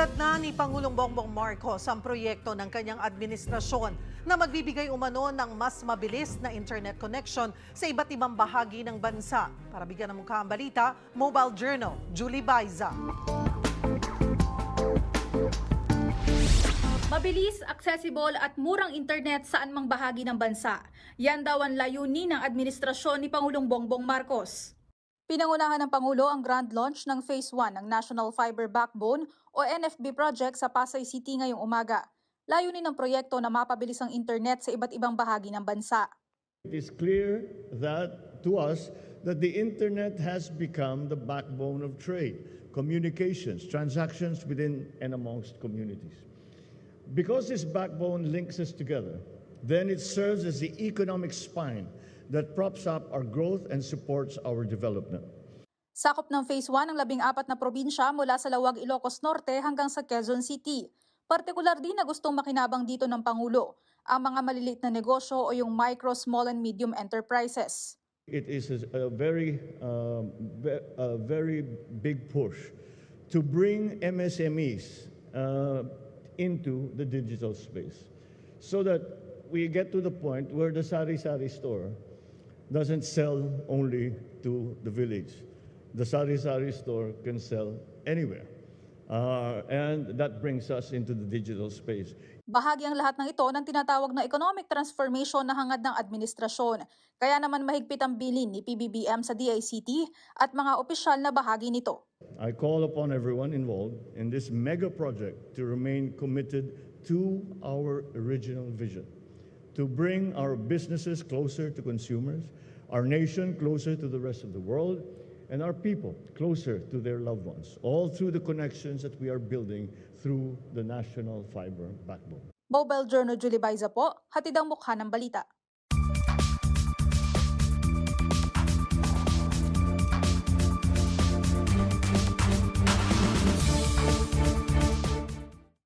Set na ni Pangulong Bongbong Marcos ang proyekto ng kanyang administrasyon na magbibigay umano ng mas mabilis na internet connection sa iba't ibang bahagi ng bansa. Para bigyan ng mukha ang balita, Mobile Journal, Julie Baiza. Mabilis, accessible at murang internet saan mang bahagi ng bansa. Yan daw ang layunin ng administrasyon ni Pangulong Bongbong Marcos. Pinangunahan ng Pangulo ang grand launch ng Phase 1 ng National Fiber Backbone o NFB project sa Pasay City ngayong umaga. Layunin ng proyekto na mapabilis ang internet sa iba't ibang bahagi ng bansa. It is clear that to us that the internet has become the backbone of trade, communications, transactions within and amongst communities. Because this backbone links us together, then it serves as the economic spine that props up our growth and supports our development. Sakop ng Phase 1 ang labing apat na probinsya mula sa Lawag, Ilocos Norte hanggang sa Quezon City. Partikular din na gustong makinabang dito ng Pangulo ang mga maliliit na negosyo o yung micro, small and medium enterprises. It is a very, ve- a very big push to bring MSMEs uh, into the digital space so that we get to the point where the sari sari store doesn't sell only to the village. The sari sari store can sell anywhere. Uh, and that brings us into the digital space. Bahagi ang lahat ng ito ng tinatawag na economic transformation na hangad ng administrasyon. Kaya naman mahigpit ang bilin ni PBBM sa DICT at mga opisyal na bahagi nito. I call upon everyone involved in this mega project to remain committed to our original vision, to bring our businesses closer to consumers, our nation closer to the rest of the world, and our people closer to their loved ones, all through the connections that we are building through the national fiber backbone. Mobile Journal Julie Baiza po, hatid ang mukha ng balita.